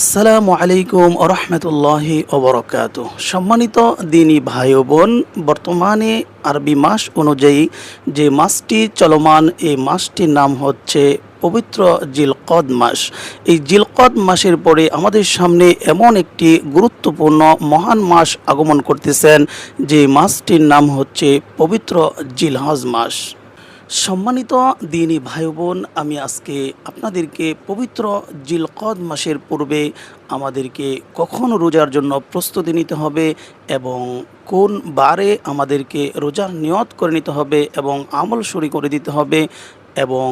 আসসালামু আলাইকুম রহমতুল্লাহি ওবরকাত সম্মানিত দিনী ভাই বোন বর্তমানে আরবি মাস অনুযায়ী যে মাসটি চলমান, এই মাসটির নাম হচ্ছে পবিত্র জিলকদ মাস। এই জিলকদ মাসের পরে আমাদের সামনে এমন একটি গুরুত্বপূর্ণ, মহান মাস আগমন করতেছেন, যে মাসটির নাম হচ্ছে পবিত্র জিলহজ মাস। সম্মানিত দিনী ভাই বোন আমি আজকে আপনাদেরকে পবিত্র জিলকদ মাসের পূর্বে আমাদেরকে কখন রোজার জন্য প্রস্তুতি নিতে হবে এবং কোন বারে আমাদেরকে রোজার নিয়ত করে নিতে হবে এবং আমল শুরু করে দিতে হবে এবং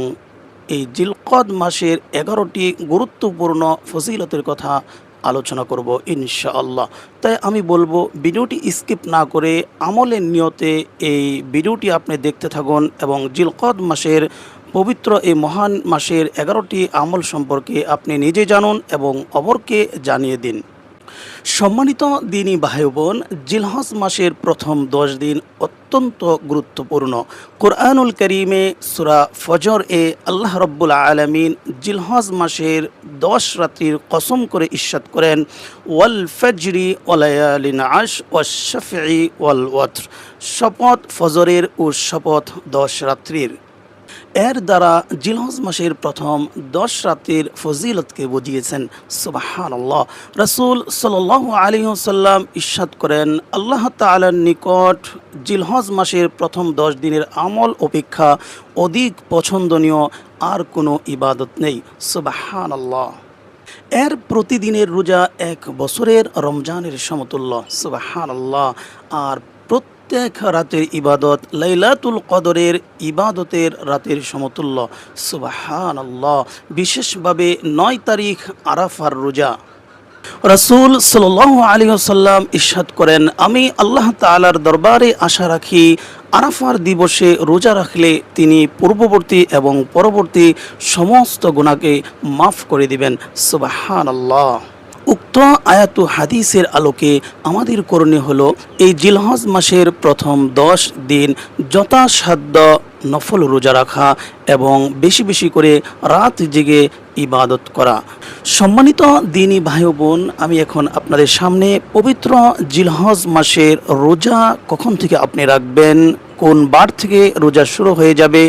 এই জিলকদ মাসের এগারোটি গুরুত্বপূর্ণ ফজিলতের কথা আলোচনা করব ইনশাআল্লাহ। তাই আমি বলব, ভিডিওটি স্কিপ না করে আমলের নিয়তে এই ভিডিওটি আপনি দেখতে থাকুন এবং জিলকদ মাসের পবিত্র এই মহান মাসের এগারোটি আমল সম্পর্কে আপনি নিজে জানুন এবং অপরকে জানিয়ে দিন। সম্মানিত দিনী ভাই বোন জিলহজ মাসের প্রথম দশ দিন অত্যন্ত গুরুত্বপূর্ণ। কোরআনুল করিমে সুরা ফজর এ আল্লাহ রব্বুল আলমিন জিলহজ মাসের দশ রাত্রির কসম করে ইস্বাদ করেন, ওয়াল ফজরি ওয়ালায়ালিন আশ ওয়াশফি ওয়াল ওয়াত্র। শপথ ফজরের ও শপথ দশ রাত্রির। এর দ্বারা জিলহজ মাসের প্রথম দশ রাতের ফজিলতকে বুঝিয়েছেন সুবাহান আল্লাহ রসুল সাল আলী সাল্লাম ইস্বাদ করেন, আল্লাহ তালার নিকট জিলহজ মাসের প্রথম দশ দিনের আমল অপেক্ষা অধিক পছন্দনীয় আর কোনো ইবাদত নেই সুবাহান আল্লাহ এর প্রতিদিনের রোজা এক বছরের রমজানের সমতুল্য সুবাহান আল্লাহ আর প্রত্যেক রাতের ইবাদত লাইলাতুল কদরের ইবাদতের রাতের সমতুল্য। সুবাহান আল্লাহ বিশেষভাবে নয় তারিখ আরাফার রোজা। রসুল সাল আলী সাল্লাম ইস্বাদ করেন, আমি আল্লাহ তালার দরবারে আশা রাখি, আরাফার দিবসে রোজা রাখলে তিনি পূর্ববর্তী এবং পরবর্তী সমস্ত গুণাকে মাফ করে দিবেন। সুবাহান আল্লাহ উক্ত আয়াতু হাদিসের আলোকে আমাদের করণীয় হলো এই জিলহজ মাসের প্রথম দশ দিন যথাসাধ্য নফল রোজা রাখা এবং বেশি বেশি করে রাত জেগে ইবাদত করা। সম্মানিত দিনী ভাই বোন আমি এখন আপনাদের সামনে পবিত্র জিলহজ মাসের রোজা কখন থেকে আপনি রাখবেন, কোন বার থেকে রোজা শুরু হয়ে যাবে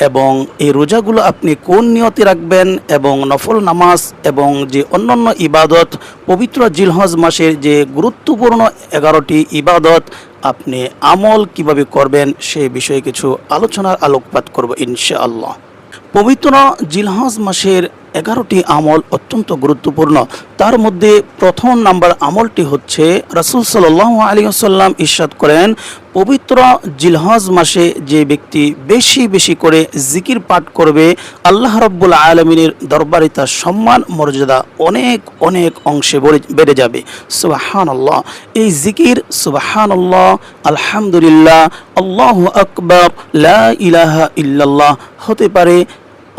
এবং এই রোজাগুলো আপনি কোন নিয়তে রাখবেন এবং নফল নামাজ এবং যে অন্যান্য ইবাদত, পবিত্র জিলহজ মাসের যে গুরুত্বপূর্ণ এগারোটি ইবাদত আপনি আমল কীভাবে করবেন সে বিষয়ে কিছু আলোচনার আলোকপাত করব ইনশাআল্লাহ। পবিত্র জিলহজ মাসের এগারোটি আমল অত্যন্ত গুরুত্বপূর্ণ। তার মধ্যে প্রথম নাম্বার আমলটি হচ্ছে রাসুল সাল আলী আসাল্লাম ইস্বাদ করেন, পবিত্র জিলহজ মাসে যে ব্যক্তি বেশি বেশি করে জিকির পাঠ করবে, আল্লাহ রব্বুল আলমিনের দরবারে তার সম্মান, মর্যাদা অনেক অনেক অংশে বেড়ে যাবে। সুবাহান আল্লাহ এই জিকির সুবাহান আল্লাহ আলহামদুলিল্লাহ, আল্লাহ আকবর, লা ইলাহা ইল্লাল্লাহ হতে পারে,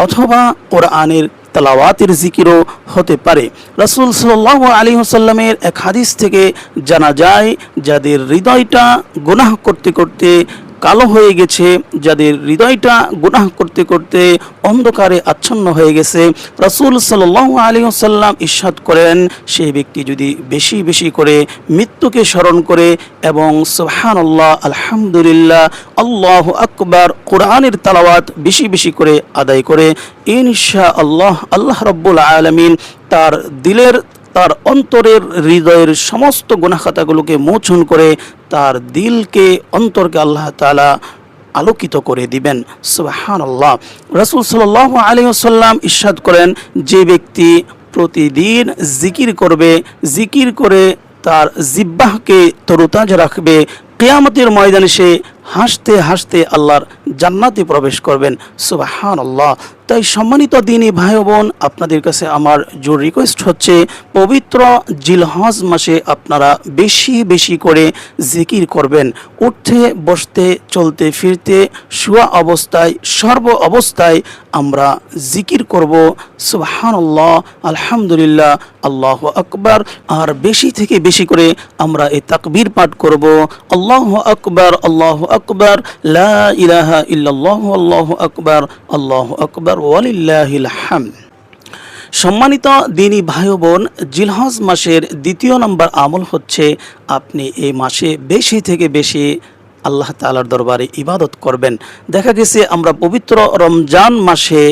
অথবা কোরআনের তালাওয়াতের জিকিরও হতে পারে। রাসুল সাল্লাহ আলী হোসাল্লামের এক হাদিস থেকে জানা যায়, যাদের হৃদয়টা গুনাহ করতে করতে কালো হয়ে গেছে, যাদের হৃদয়টা গুনাহ করতে করতে অন্ধকারে আচ্ছন্ন হয়ে গেছে। রাসুল সাল্লাহ আলী সাল্লাম ইস্বাদ করেন সেই ব্যক্তি যদি বেশি বেশি করে মৃত্যুকে স্মরণ করে এবং সুহান আল্লাহ আলহামদুলিল্লাহ, আল্লাহ আকবার, কোরআনের তালাওয়াত বেশি বেশি করে আদায় করে ইনশা আল্লাহ আল্লাহ রব্বুল আলমিন তার দিলের তার অন্তরের হৃদয়ের সমস্ত গুণাখাতাগুলোকে মোচন করে তার দিলকে অন্তরকে আল্লাহ তালা আলোকিত করে দিবেন। সুবাহান আল্লাহ রসুল সাল আলী সাল্লাম ইস্বাদ করেন, যে ব্যক্তি প্রতিদিন জিকির করবে, জিকির করে তার জিব্বাহকে তরুতাজ রাখবে, কেয়ামতের ময়দানে সে হাসতে হাসতে আল্লাহর জান্নাতে প্রবেশ করবেন। সুবাহান আল্লাহ তাই সম্মানিত দিনী ভাই বোন, আপনাদের কাছে আমার জোর রিকোয়েস্ট হচ্ছে, পবিত্র জিলহজ মাসে আপনারা বেশি বেশি করে জিকির করবেন। উঠতে, বসতে, চলতে, ফিরতে, শুয়া অবস্থায়, সর্ব অবস্থায় আমরা জিকির করব। সুবাহান আল্লাহ আলহামদুলিল্লাহ, আল্লাহ আকবার। আর বেশি থেকে বেশি করে আমরা এই তাকবীর পাঠ করব। আল্লাহ আকবার, আল্লাহ আকবার আকবার, আল্লাহু আকবার, ওয়ালিল্লাহিল সম্মানিত দিনী ভাই বোন জিলহজ মাসের দ্বিতীয় নম্বর আমল হচ্ছে, আপনি এই মাসে বেশি থেকে বেশি আল্লাহ তালার দরবারে ইবাদত করবেন। দেখা গেছে, আমরা পবিত্র রমজান মাসে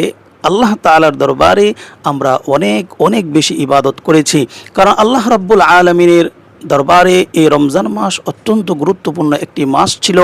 আল্লাহ তালার দরবারে আমরা অনেক অনেক বেশি ইবাদত করেছি। কারণ আল্লাহ রাব্বুল আলমিনের দরবারে এই রমজান মাস অত্যন্ত গুরুত্বপূর্ণ একটি মাস ছিল।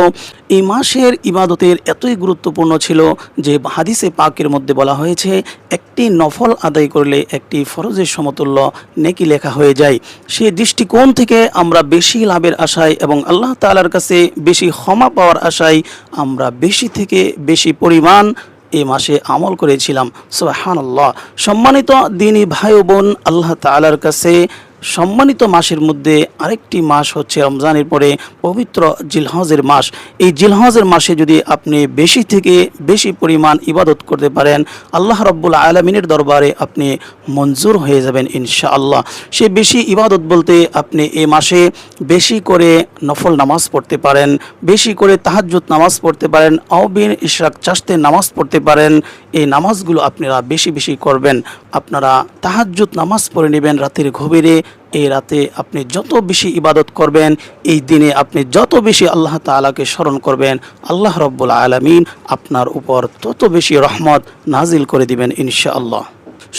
এই মাসের ইবাদতের এতই গুরুত্বপূর্ণ ছিল যে হাদিসে পাকের মধ্যে বলা হয়েছে, একটি নফল আদায় করলে একটি ফরজের সমতুল্য নেকি লেখা হয়ে যায়। সেই দৃষ্টিকোণ থেকে আমরা বেশি লাভের আশায় এবং আল্লাহ তাআলার কাছে বেশি ক্ষমা পাওয়ার আশায় আমরা বেশি থেকে বেশি পরিমাণ এই মাসে আমল করেছিলাম। সুবহানাল্লাহ। সম্মানিত দিনী ভাই বোন, আল্লাহ তাআলার কাছে সম্মানিত মাসের মধ্যে আরেকটি মাস হচ্ছে রমজানের পরে পবিত্র জিলহজের মাস। এই জিলহজের মাসে যদি আপনি বেশি থেকে বেশি পরিমাণ ইবাদত করতে পারেন, আল্লাহ রব্বুল আলমিনের দরবারে আপনি মঞ্জুর হয়ে যাবেন ইনশাআল্লাহ। সে বেশি ইবাদত বলতে আপনি এই মাসে বেশি করে নফল নামাজ পড়তে পারেন, বেশি করে তাহাজ্জুদ নামাজ পড়তে পারেন, আওবিন ইশরাক চাষতে নামাজ পড়তে পারেন। এই নামাজগুলো আপনারা বেশি বেশি করবেন। আপনারা তাহাজ্জুদ নামাজ পড়ে নেবেন রাতের গভীরে এই রাতে আপনি যত বেশি ইবাদত করবেন, এই দিনে আপনি যত বেশি আল্লাহ তাআলাকে স্মরণ করবেন, আল্লাহ রব্বুল আলমিন আপনার উপর তত বেশি রহমত নাজিল করে দিবেন ইনশাআল্লাহ।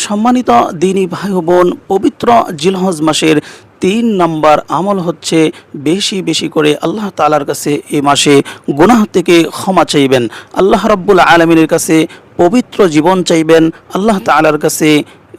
সম্মানিত দিনী ভাই বোন পবিত্র জিলহজ মাসের তিন নম্বর আমল হচ্ছে বেশি বেশি করে আল্লাহ তাআলার কাছে এই মাসে গুনাহ থেকে ক্ষমা চাইবেন। আল্লাহ রব্বুল আলমিনের কাছে পবিত্র জীবন চাইবেন, আল্লাহ তাআলার কাছে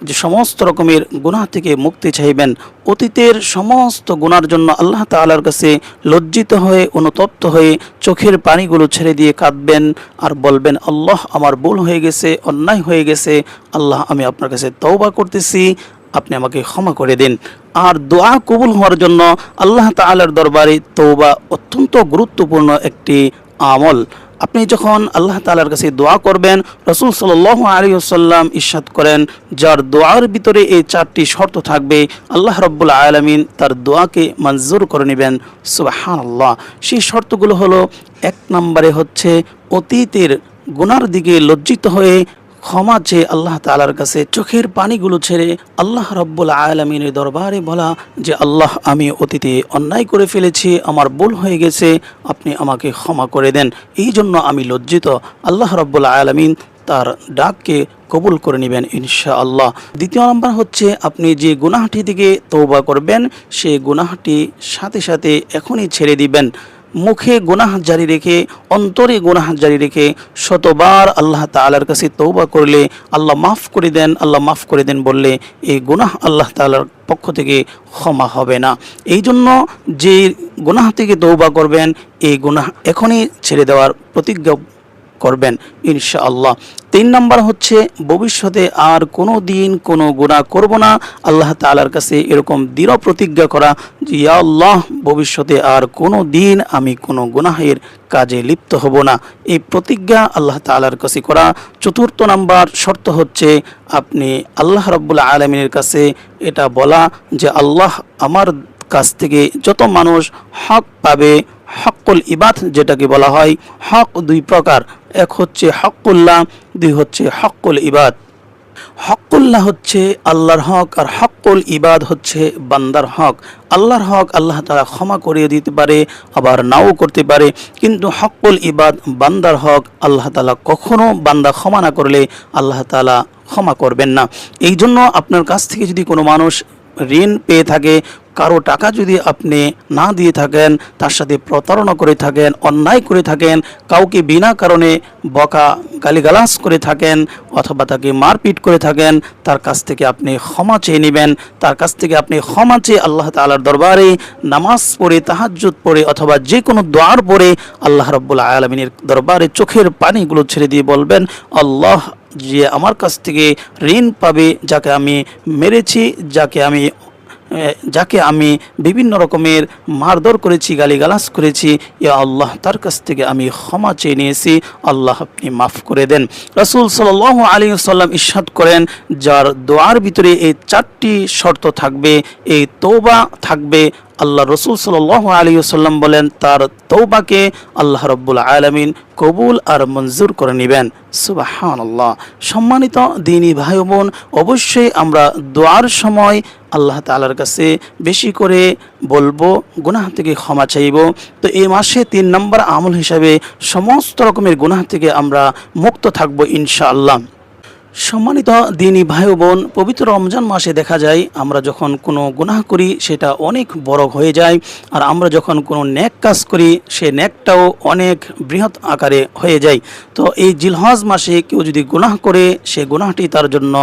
যে সমস্ত রকমের গুনাহ থেকে মুক্তি চাইবেন, অতীতের সমস্ত গুনার জন্য আল্লাহ তাআলার কাছে লজ্জিত হয়ে, অনুতপ্ত হয়ে চোখের পানিগুলো ছেড়ে দিয়ে কাঁদবেন আর বলবেন, আল্লাহ আমার ভুল হয়ে গেছে, অন্যায় হয়ে গেছে। আল্লাহ, আমি আপনার কাছে তওবা করতেছি। আপনি আমাকে ক্ষমা করে দিন। আর দোয়া কবুল হওয়ার জন্য আল্লাহ তাআলার দরবারে তৌবা অত্যন্ত গুরুত্বপূর্ণ একটি আমল। আপনি যখন আল্লাহ তালার কাছে দোয়া করবেন, রসুল সাল আলী আসাল্লাম করেন, যার দোয়ার ভিতরে এই চারটি শর্ত থাকবে, আল্লাহ রব্বুল আলমিন তার দোয়াকে মঞ্জুর করে নেবেন। সুবাহান আল্লাহ সেই শর্তগুলো হলো, এক নম্বরে হচ্ছে অতীতের গুনার দিকে লজ্জিত হয়ে ক্ষমা চেয়ে আল্লাহ তালার কাছে চোখের পানিগুলো ছেড়ে আল্লাহ রব্বুল আলমিনের দরবারে বলা যে, আল্লাহ, আমি অতীতে অন্যায় করে ফেলেছি, আমার ভুল হয়ে গেছে, আপনি আমাকে ক্ষমা করে দেন। এই জন্য আমি লজ্জিত। আল্লাহ রব্বুল আলমিন তার ডাককে কবুল করে নেবেন ইনশা আল্লাহ দ্বিতীয় নম্বর হচ্ছে, আপনি যে গুনাহটি থেকে তৌবা করবেন সেই গুনাহটি সাথে সাথে এখনই ছেড়ে দিবেন। মুখে গুনাহ জারি রেখে, অন্তরে গুনাহ জারি রেখে শতবার আল্লাহ তালার কাছে তৌবা করলে আল্লাহ মাফ করে দেন, আল্লাহ মাফ করে দেন বললে এই গুনাহ আল্লাহ তালার পক্ষ থেকে ক্ষমা হবে না। এই জন্য যে গুনাহ থেকে তৌবা করবেন, এই গুনাহ এখনই ছেড়ে দেওয়ার প্রতিজ্ঞা করবেন, ইনশাআল্লাহ। তিন নম্বর হচ্ছে, ভবিষ্যতে আর কোনো দিন কোনো গুণা করব না। আল্লাহ তাআলার কাছে এরকম দৃঢ় প্রতিজ্ঞা করা যে আল্লাহ, ভবিষ্যতে আর কোনো দিন আমি কোনো গুনাহের কাজে লিপ্ত হব না। এই প্রতিজ্ঞা আল্লাহ তাআলার কাছে করা। চতুর্থ নাম্বার শর্ত হচ্ছে, আপনি আল্লাহ রব্বুল আলমিনের কাছে এটা বলা যে, আল্লাহ আমার কাছ থেকে যত মানুষ হক পাবে হকুল ইবাদ যেটাকে বলা হয়, হক দুই প্রকার। এক হচ্ছে হকুল্লাহ দুই হচ্ছে হকুল ইবাদ। হকুল্লাহ হচ্ছে আল্লাহর হক আর হকুল ইবাদ হচ্ছে বান্দার হক। আল্লাহর হক আল্লাহ তালা ক্ষমা করিয়ে দিতে পারে, আবার নাও করতে পারে, কিন্তু হকুল ইবাদ বান্দার হক আল্লাহ তালা কখনো বান্দা ক্ষমা না করলে আল্লাহ তালা ক্ষমা করবেন না। এই জন্য আপনার কাছ থেকে যদি কোনো মানুষ ঋণ পেয়ে থাকে কারও টাকা যদি আপনি না দিয়ে থাকেন, তার সাথে প্রতারণা করে থাকেন, অন্যায় করে থাকেন, কাউকে বিনা কারণে বকা গালিগালাজ করে থাকেন অথবা তাকে মারপিট করে থাকেন, তার কাছ থেকে আপনি ক্ষমা চেয়ে নেবেন। তার কাছ থেকে আপনি ক্ষমা চেয়ে আল্লাহ তালার দরবারে নামাজ পড়ে, তাহাজ্জুদ পড়ে অথবা যে কোনো দোয়ার পড়ে আল্লাহ রব্বুল আলমিনের দরবারে চোখের পানিগুলো ছেড়ে দিয়ে বলবেন, আল্লাহ যে আমার কাছ থেকে ঋণ পাবে যাকে আমি মেরেছি, যাকে আমি যাকে আমি বিভিন্ন রকমের মারধর করেছি, গালিগালাজ করেছি, ইয়া আল্লাহ, তার কাছ থেকে আমি ক্ষমা চেয়ে নিয়েছি। আল্লাহ আপনি মাফ করে দেন। রসুল সাল আলী সাল্লাম ইস্বাদ করেন, যার দোয়ার ভিতরে এই চারটি শর্ত থাকবে, এই তোবা থাকবে আল্লাহ রসুল সাল আলী সাল্লাম বলেন, তার তৌবাকে আল্লাহ রব্বুল আলমিন কবুল আর মঞ্জুর করে নেবেন। সুবাহান আল্লাহ সম্মানিত দিনী ভাই বোন অবশ্যই আমরা দোয়ার সময় আল্লাহ তালার কাছে বেশি করে বলব, গুনাহ থেকে ক্ষমা চাইব। তো এই মাসে তিন নম্বর আমল হিসাবে সমস্ত রকমের গুনাহ থেকে আমরা মুক্ত থাকব ইনশাআল্লাহ। সম্মানিত দিনই ভাই বোন, পবিত্র রমজান মাসে দেখা যায়, আমরা যখন কোনো গুনাহ করি, সেটা অনেক বড় হয়ে যায়, আর আমরা যখন কোনো ন্যাক কাজ করি, সে ন্যাকটাও অনেক বৃহৎ আকারে হয়ে যায়। তো এই জিলহজ মাসে কেউ যদি গুনাহ করে, সে গুনাহটি তার জন্য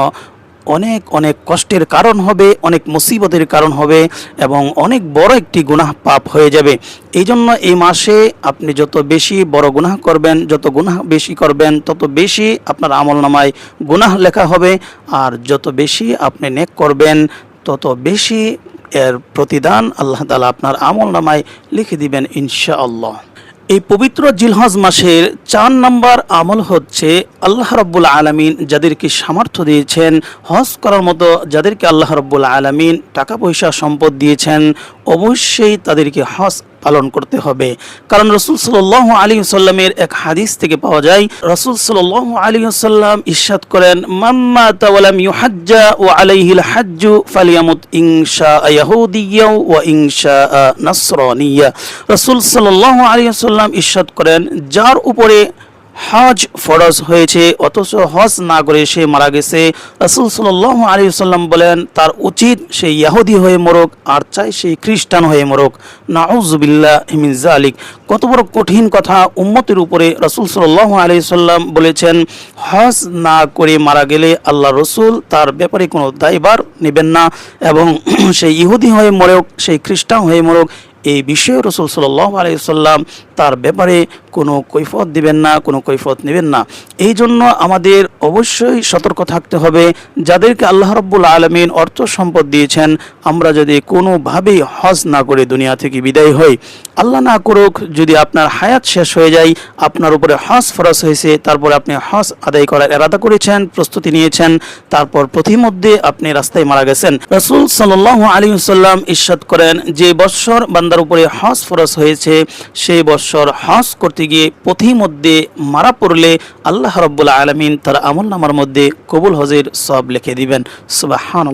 অনেক অনেক কষ্টের কারণ হবে, অনেক মুসিবতের কারণ হবে এবং অনেক বড় একটি গুনাহ পাপ হয়ে যাবে। এই জন্য এই মাসে আপনি যত বেশি বড় গুনাহ করবেন, যত গুনাহ বেশি করবেন, তত বেশি আপনার আমল নামায় গুনাহ লেখা হবে। আর যত বেশি আপনি নেক করবেন, তত বেশি এর প্রতিদান আল্লাহ তালা আপনার আমল নামায় লিখে দিবেন ইনশাআল্লাহ। এই পবিত্র জিলহজ মাসের চার নম্বর আমল হচ্ছে আল্লাহ রব্বুল আলমিন যাদেরকে সামর্থ্য দিয়েছেন, হজ করার মতো যাদেরকে আল্লাহ রব্বুল আলমিন টাকা পয়সা, সম্পদ দিয়েছেন, অবশ্যই তাদেরকে হজ পালন করতে হবে। কারণ রসুল সাল আলী সাল্লামের এক হাদিস থেকে পাওয়া যায়, রসুল সাল আলী সাল্লাম ইস্বাদ করেন মাম্মা তাওয়ালাম ও হাজ্জু রসুল সাল আলী সাল্লাম করেন, যার উপরে হজ ফরজ হয়েছে, অথচ হজ না করে সে মারা গেছে। রসুল সাল আলী সাল্লাম বলেন, তার উচিত সে ইয়াহুদি হয়ে মরুক, আর চাই সে খ্রিস্টান হয়ে মরুক। নাউজুবিল্লাহ হিমিন জালিক কত বড় কঠিন কথা উম্মতের উপরে রসুল সাল আলী সাল্লাম বলেছেন, হজ না করে মারা গেলে আল্লাহ রসুল তার ব্যাপারে কোনো দায়বার নেবেন না, এবং সে ইহুদি হয়ে মরুক সেই খ্রিস্টান হয়ে মরুক, এই বিষয়ে রসুল সাল্লাহ আলাইসাল্লাম তার ব্যাপারে কোনো কৈফত দিবেন না, কোনো কৈফত নেবেন না। এই জন্য আমাদের অবশ্যই সতর্ক থাকতে হবে। যাদেরকে আল্লাহ রব্বুল আলমিন অর্থ সম্পদ দিয়েছেন, আমরা যদি কোনোভাবেই হজ না করে দুনিয়া থেকে বিদায় হই, আল্লাহ না করুক, যদি আপনার হায়াত শেষ হয়ে যায়, আপনার উপরে হজ ফরস হয়েছে, তারপরে আপনি হজ আদায় করার এরাদা করেছেন, প্রস্তুতি নিয়েছেন, তারপর প্রতিমধ্যে আপনি রাস্তায় মারা গেছেন। রসুল সাল্লাহ আলী সাল্লাম ইস্বাদ করেন, যে বৎসর বান্দার উপরে হজ ফরস হয়েছে, সেই বৎসর হজ করতে গিয়ে পথিমধ্যে মারা পড়লে আল্লাহ রব্বুল্লা আলমিন তার আমল নামার মধ্যে কবুল হজের সব লিখে দিবেন। সুবাহান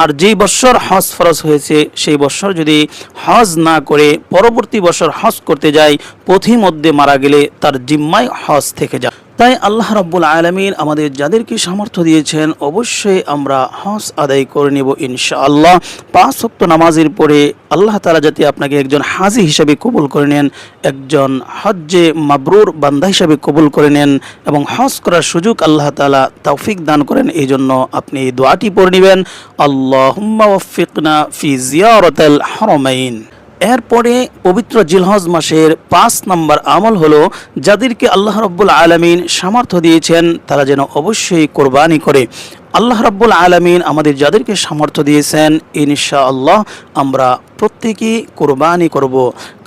আর যেই বৎসর হজ ফরজ হয়েছে, সেই বৎসর যদি হজ না করে পরবর্তী বছর হজ করতে যায় পথিমধ্যে মারা গেলে তার জিম্মায় হজ থেকে যায়। তাই আল্লাহ রব্বুল আলমিন আমাদের যাদেরকে সামর্থ্য দিয়েছেন, অবশ্যই আমরা হজ আদায় করে নেব ইনশাআল্লাহ। পাঁচ শক্ত নামাজের পরে আল্লাহ তালা যাতে আপনাকে একজন হাজি হিসাবে কবুল করে নেন, একজন হজ্জে মাবরুর বান্দা হিসাবে কবুল করে নেন এবং হজ করার সুযোগ আল্লাহ তালা তৌফিক দান করেন এই জন্য আপনি দোয়াটি পড়ে নেবেন। আল্লাহ ওয়ফিকনা ফি জিয়ারতাল হরমাইন। এরপরে পবিত্র জিলহজ মাসের পাঁচ নম্বর আমল হলো, যাদেরকে আল্লাহ রব্বুল আলমিন সামর্থ্য দিয়েছেন, তারা যেন অবশ্যই কোরবানি করে। আল্লাহ রাব্বুল আলমিন আমাদের যাদেরকে সামর্থ্য দিয়েছেন ইনশা আল্লাহ আমরা প্রত্যেকেই কোরবানি করব।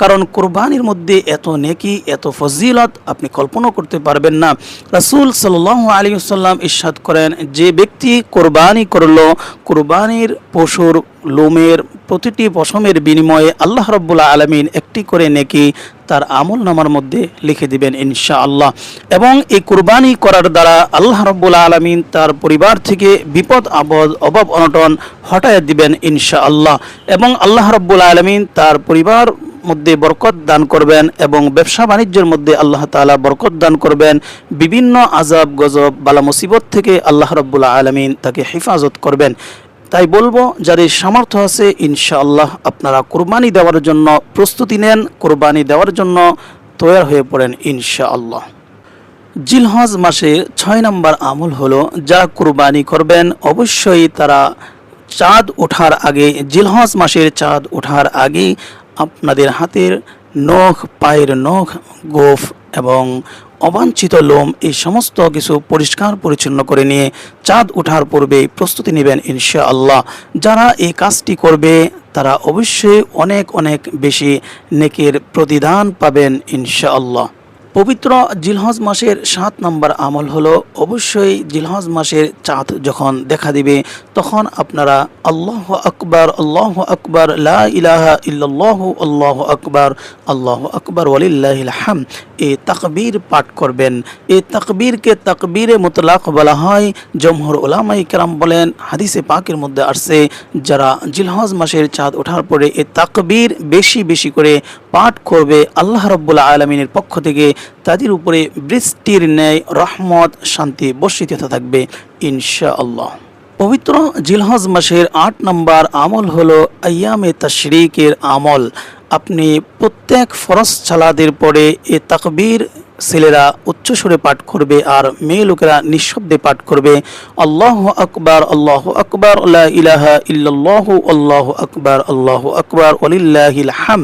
কারণ কোরবানির মধ্যে এত নেকি, এত ফজিলত আপনি কল্পনা করতে পারবেন না। রাসুল সাল আলী সাল্লাম ইস্বাদ করেন, যে ব্যক্তি কোরবানি করল, কোরবানির পশুর লোমের প্রতিটি পশমের বিনিময়ে আল্লাহ রব্বুল্লাহ আলমিন একটি করে নেকি তার আমল নামার মধ্যে লিখে দিবেন ইনশা আল্লাহ এবং এই কুরবানি করার দ্বারা আল্লাহ রব্বুল আলমিন তার পরিবার থেকে বিপদ, আপদ, অভাব, অনটন হটায় দিবেন ইনশা আল্লাহ এবং আল্লাহ রব্বুল আলমিন তার পরিবার মধ্যে বরকত দান করবেন এবং ব্যবসা বাণিজ্যের মধ্যে আল্লাহ তালা বরকত দান করবেন। বিভিন্ন আজাব গজব, বালা মুসিবত থেকে আল্লাহ রব্বুল্লা আলমিন তাকে হেফাজত করবেন। তাই বলব যাদের সামর্থ্য আছে, ইনশাআল্লাহ আপনারা কোরবানি দেওয়ার জন্য প্রস্তুতি নেন, কোরবানি দেওয়ার জন্য তৈরি হয়ে পড়েন, ইনশাআল্লাহ। জিলহজ মাসে ছয় নম্বর আমল হলো, যারা কোরবানি করবেন, অবশ্যই তারা চাঁদ ওঠার আগে, জিলহজ মাসের চাঁদ ওঠার আগে আপনাদের হাতের নখ, পায়ের নখ গোফ এবং অবাঞ্ছিত লোম এই সমস্ত কিছু পরিষ্কার পরিচ্ছন্ন করে নিয়ে চাঁদ ওঠার পূর্বে প্রস্তুতি নেবেন ইনশা আল্লাহ যারা এই কাজটি করবে, তারা অবশ্যই অনেক অনেক বেশি নেকের প্রতিদান পাবেন ইনশা আল্লাহ পবিত্র জিলহজ মাসের সাত নম্বর আমল হলো, অবশ্যই জিলহজ মাসের চাঁদ যখন দেখা দিবে, তখন আপনারা আল্লাহ আকবার আল্লাহ আকবার, লা ইলাহা ইল্লাল্লাহ, আল্লাহ আকবার আল্লাহ আকবার, ওয়ালিল্লাহিল এই তাকবীর পাঠ করবেন। এ তাকবীরকে তাকবীরে মোতলাক বলা হয়। জমহর ওলামাই কেরাম বলেন, হাদিসে পাকের মধ্যে আসছে, যারা জিলহজ মাসের চাঁদ ওঠার পরে এ তাকবীর বেশি বেশি করে পাঠ করবে, আল্লাহ রব্বুল্লা আলমিনের পক্ষ থেকে তাদের উপরে বৃষ্টির ন্যায়, রহমত, শান্তি বর্ষিত থাকবে ইনশা আল্লাহ পবিত্র জিলহজ মাসের আট নম্বর আমল হলো আয়ামে তশরিকের আমল। আপনি প্রত্যেক ফরজ ছালাদের পরে এ তাকবীর ছেলেরা উচ্চস্বরে পাঠ করবে আর মেয়ে লোকেরা নিঃশব্দে পাঠ করবে, আল্লাহ আকবার আল্লাহ আকবার আল্লাহ ইলাহা ইল্লাল্লাহু, আল্লাহ আকবার আল্লাহ আকবার ওলিল্লাহিল হাম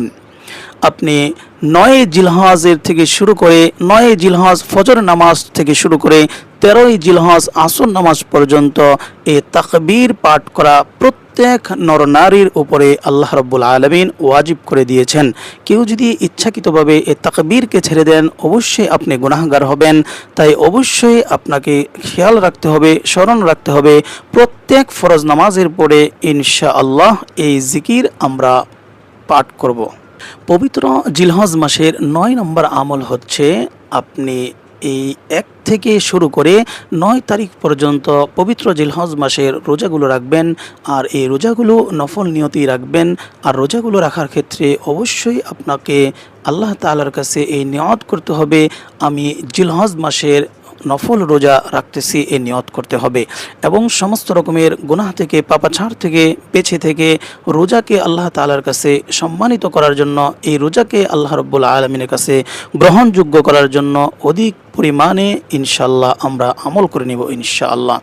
আপনি নয় জিলহাজের থেকে শুরু করে নয় জিলহাজ ফজর নামাজ থেকে শুরু করে তেরোই জিলহাজ আসর নামাজ পর্যন্ত এ তাকবীর পাঠ করা প্রত্যেক নরনারীর উপরে আল্লাহ রব্বুল আলমিন ওয়াজিব করে দিয়েছেন। কেউ যদি ইচ্ছাকৃতভাবে এ তাকবীরকে ছেড়ে দেন, অবশ্যই আপনি গুনাহগার হবেন। তাই অবশ্যই আপনাকে খেয়াল রাখতে হবে, স্মরণ রাখতে হবে, প্রত্যেক ফরজ নামাজের পরে ইনশা আল্লাহ এই জিকির আমরা পাঠ করব। পবিত্র জিলহজ মাসের নয় নম্বর আমল হচ্ছে আপনি এই এক থেকে শুরু করে নয় তারিখ পর্যন্ত পবিত্র জিলহজ মাসের রোজাগুলো রাখবেন, আর এই রোজাগুলো নফল নিয়তি রাখবেন। আর রোজাগুলো রাখার ক্ষেত্রে অবশ্যই আপনাকে আল্লাহ তালার কাছে এই নিয়ত করতে হবে, আমি জিলহজ মাসের নফল রোজা রাখতেছি এ নিয়ত করতে হবে এবং সমস্ত রকমের গুনাহ থেকে, পাপাছাড় থেকে, পেছে থেকে রোজাকে আল্লাহ তালার কাছে সম্মানিত করার জন্য, এই রোজাকে আল্লাহ রব্বুল আলমিনের কাছে গ্রহণযোগ্য করার জন্য অধিক পরিমাণে ইনশাল্লাহ আমরা আমল করে নেব ইনশাআল্লাহ।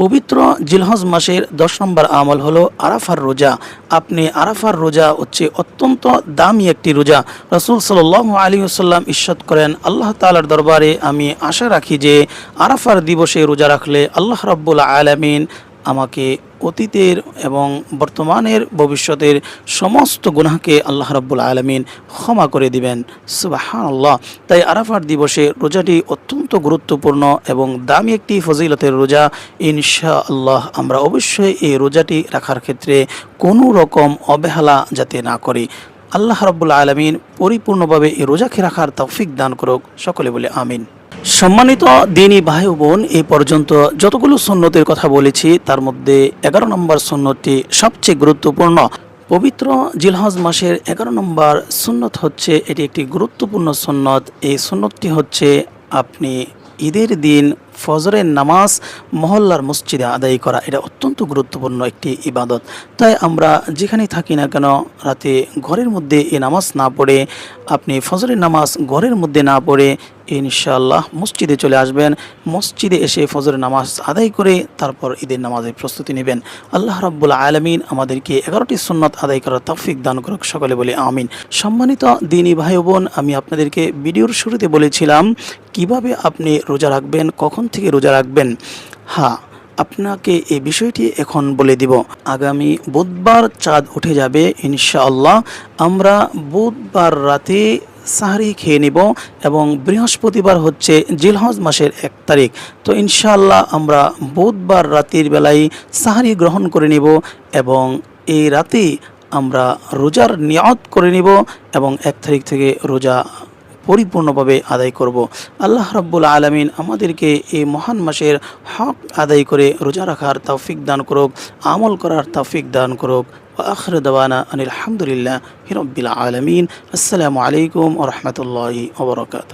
পবিত্র জিলহজ মাসের দশ নম্বর আমল হলো আরাফার রোজা। আপনি আরাফার রোজা হচ্ছে অত্যন্ত দামি একটি রোজা। রসুল সাল আলী আসাল্লাম ঈশ্বত করেন, আল্লাহ তালার দরবারে আমি আশা রাখি যে আরাফার দিবসে রোজা রাখলে আল্লাহ রব্বুল আলমিন আমাকে অতীতের এবং বর্তমানের ভবিষ্যতের সমস্ত গুনাহকে আল্লাহ রাব্বুল আলমিন ক্ষমা করে দিবেন। সুবাহান আল্লাহ তাই আরাফার দিবসে রোজাটি অত্যন্ত গুরুত্বপূর্ণ এবং দামি একটি ফজিলতের রোজা ইনশা আল্লাহ আমরা অবশ্যই এই রোজাটি রাখার ক্ষেত্রে কোনো রকম অবহেলা যাতে না করি। আল্লাহ রাব্বুল আলমিন পরিপূর্ণভাবে এই রোজাকে রাখার তৌফিক দান করুক। সকলে বলে আমিন। সম্মানিত দিনী ভাই বোন, এ পর্যন্ত যতগুলো সন্ন্যতের কথা বলেছি, তার মধ্যে এগারো নম্বর সন্ন্যতটি সবচেয়ে গুরুত্বপূর্ণ। পবিত্র জিলহজ মাসের এগারো নম্বর সুন্নত হচ্ছে, এটি একটি গুরুত্বপূর্ণ সুন্নত। এই সুন্নতটি হচ্ছে, আপনি ঈদের দিন ফজরের নামাজ মহল্লার মসজিদে আদায় করা, এটা অত্যন্ত গুরুত্বপূর্ণ একটি ইবাদত। তাই আমরা যেখানেই থাকি না কেন, রাতে ঘরের মধ্যে এ নামাজ না পড়ে, আপনি ফজরের নামাজ ঘরের মধ্যে না পড়ে, ইনশাআল্লাহ মসজিদে চলে আসবেন। মসজিদে এসে ফজরের নামাজ আদায় করে তারপর ঈদের নামাজের প্রস্তুতি নেবেন। আল্লাহ রাব্বুল আলমিন আমাদেরকে এগারোটি সুন্নত আদায় করার তৌফিক দান করুক সকলে বলে আমিন। সম্মানিত দিনী ভাই বোন, আমি আপনাদেরকে ভিডিওর শুরুতে বলেছিলাম, কীভাবে আপনি রোজা রাখবেন, কখন থেকে রোজা রাখবেন? হ্যাঁ আপনাকে এই বিষয়টি এখন বলে দিব। আগামী বুধবার চাঁদ উঠে যাবে, ইনশাআল্লাহ। আমরা বুধবার রাতে সাহারি খেয়ে নিব এবং বৃহস্পতিবার হচ্ছে জিলহজ মাসের এক তারিখ। তো ইনশাআল্লাহ আমরা বুধবার রাতের বেলায় সাহারি গ্রহণ করে নিব এবং এই রাতে আমরা রোজার নিয়ত করে নিব এবং এক তারিখ থেকে রোজা পরিপূর্ণভাবে আদায় করব। আল্লাহ রব্বুল আলমিন আমাদেরকে এই মহান মাসের হক আদায় করে রোজা রাখার তাফিক দান করুক, আমল করার তাফিক দান করুক। আখর দওয়ানা আনিল আলহামদুলিল্লাহ হিরব্বিল আলমিন। আসসালামু আলাইকুম রহমতুল্লাহি ওবরকাত